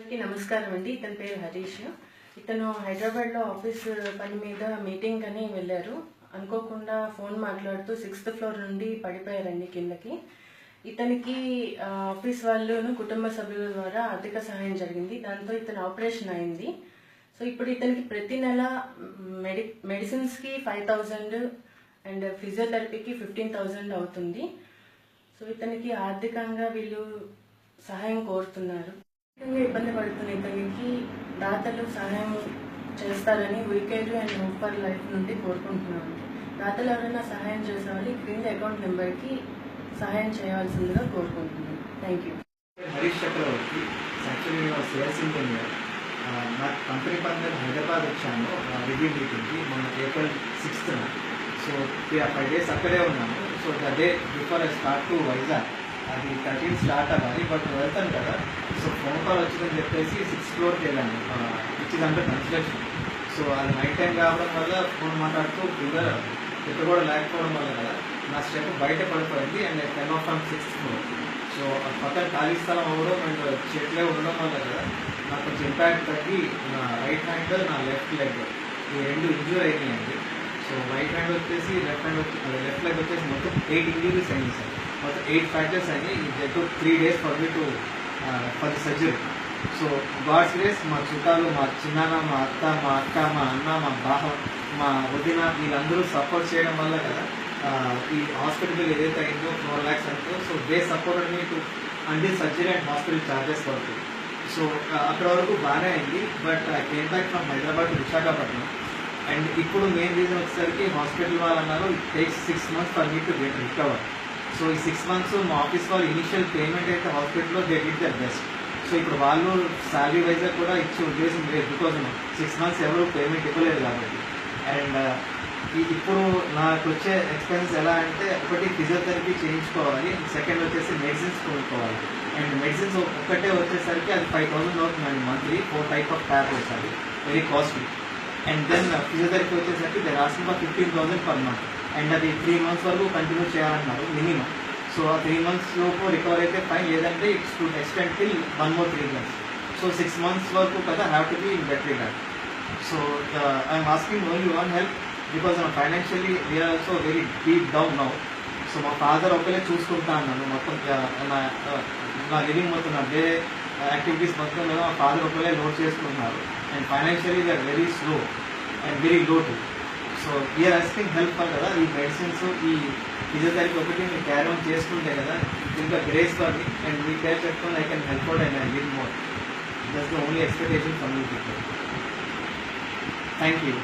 అందరికీ నమస్కారం అండి. ఇతని పేరు హరీష్. ఇతను హైదరాబాద్లో ఆఫీస్ పని మీద మీటింగ్ అని వెళ్ళారు. అనుకోకుండా ఫోన్ మాట్లాడుతూ సిక్స్త్ ఫ్లోర్ నుండి పడిపోయారండి కిందకి. ఇతనికి ఆఫీస్ వాళ్ళను కుటుంబ సభ్యుల ద్వారా ఆర్థిక సహాయం జరిగింది. దాంతో ఇతను ఆపరేషన్ అయింది. సో ఇప్పుడు ఇతనికి ప్రతి నెల మెడి మెడిసిన్స్కి ఫైవ్ థౌజండ్ అండ్ ఫిజియోథెరపీకి ఫిఫ్టీన్ థౌజండ్ అవుతుంది. సో ఇతనికి ఆర్థికంగా వీళ్ళు సహాయం కోరుతున్నారు. ఇబ్బంది పడుతున్న ఇతనికి దాతలు సహాయం చేస్తారని వీకేరు అండ్ హోప్ లైఫ్ నుండి కోరుకుంటున్నాను. దాతలు ఎవరైనా సహాయం చేసేవాళ్ళు క్రింద అకౌంట్ నెంబర్కి సహాయం చేయాల్సిందిగా కోరుకుంటున్నాను. Thank you. Harish Chakravarthy actually నేను సేల్స్ ఇంజనీర్. నా కంపెనీ పని హైదరాబాద్ వచ్చాను రివ్యూ మీటింగ్కి మొన్న April sixth so five days అక్కడే ఉన్నాను. So the day before I start to Vizag. అది థర్టీన్ స్టార్ట్ అవ్వాలి బట్ వెళ్తాను కదా. సో ఫోన్ కాల్ వచ్చిందని చెప్పేసి సిక్స్ ఫ్లోర్కి వెళ్ళాను. విచ్ అంటే కన్స్ట్రక్షన్ సో అది నైట్ టైం కావడం వల్ల ఫోన్ మాట్లాడుతూ ఫిగర్ ఇక్కడ కూడా లేకపోవడం వల్ల కదా నా స్టెప్ బయట పడిపోయింది and then off on sixth floor so పక్కన ఖాళీ స్థలం అవ్వడం అండ్ చెట్లే ఉండడం వల్ల కదా నాకు కొంచెం ఇంపాక్ట్ తగ్గి నా రైట్ హ్యాండ్ నా లెఫ్ట్ లెగ్ ఈ రెండు ఇంజూర్ అయినాయండి. సో రైట్ హ్యాండ్ వచ్చేసి లెఫ్ట్ హ్యాండ్ వచ్చి లెఫ్ట్ లెగ్ వచ్చేసి మొత్తం ఎయిట్ ఇంజూరీస్ అయినాయి సార్. మొత్తం ఎయిట్ ఫ్రాక్చర్స్ అయినాయి. It two three days for me for the surgery so God's grace మా చుట్టాలు మా చిన్నాన్న మా అత్త మా అక్క మా అన్న మా బావ మా వదిన వీళ్ళందరూ సపోర్ట్ చేయడం వల్ల కదా ఈ హాస్పిటల్ బిల్ ఏదైతే అయిందో ఫోర్ ల్యాక్స్ అంటే సో దే సపోర్ట్ మీకు అంటే సర్జరీ అండ్ హాస్పిటల్ చార్జెస్ పడుతుంది. సో అక్కడ వరకు బాగానే అయింది but came back from Hyderabad to Visakhapatnam. And ఇప్పుడు మెయిన్ రీజన్ వచ్చేసరికి హాస్పిటల్ వాళ్ళు అన్నారు it takes six months for me to get recover so ఈ సిక్స్ మంత్స్ మా ఆఫీస్ వాళ్ళు ఇనిషియల్ పేమెంట్ అయితే హాస్పిటల్లో they did their best so ఇప్పుడు వాళ్ళు శాలరీ వైజ్ కూడా ఇచ్చే ఉద్దేశం లేదు బికాజ్ సిక్స్ మంత్స్ ఎవరు పేమెంట్ ఇవ్వలేదు కాబట్టి. అండ్ uh, ఇప్పుడు నాకు వచ్చే ఎక్స్పెన్స్ ఎలా అంటే ఒకటి ఫిజియోథెరపీ చేయించుకోవాలి సెకండ్ వచ్చేసి మెడిసిన్స్ కొనుక్కోవాలి. అండ్ మెడిసిన్స్ ఒక్కటే వచ్చేసరికి అది ఫైవ్ థౌసండ్ అవుతుందండి monthly four type of tablets వస్తుంది very costly and then physiotherapy వచ్చేసరికి దే రాసిన for fifteen thousand per month and అది త్రీ మంత్స్ వరకు కంటిన్యూ చేయాలన్నారు మినిమం సో ఆ త్రీ మంత్స్ లోపు రికవర్ అయితే ఫైన్ లేదంటే it's to extend till one more three months so six months వరకు కదా have to be in better that so I'm asking only one help because financially we're also very deep down now so మా father ఒకరే చూసుకుంటా అన్నాను మొత్తం నా నా living మొత్తం నా డే యాక్టివిటీస్ మొత్తం మా ఫాదర్ ఒకరే లోడ్ చేసుకుంటున్నారు. And financially we're very slow and very low too so ఈ ఆస్కింగ్ హెల్ప్ కదా. ఈ మెడిసిన్స్ ఈ ఫిజియోథెరపీ ఒకటి మీరు క్యారీ ఆన్ చేసుకుంటే కదా ఇంకా grace for and me care చెప్పుకొని I can help out and I live more that's the only expectation from you people thank you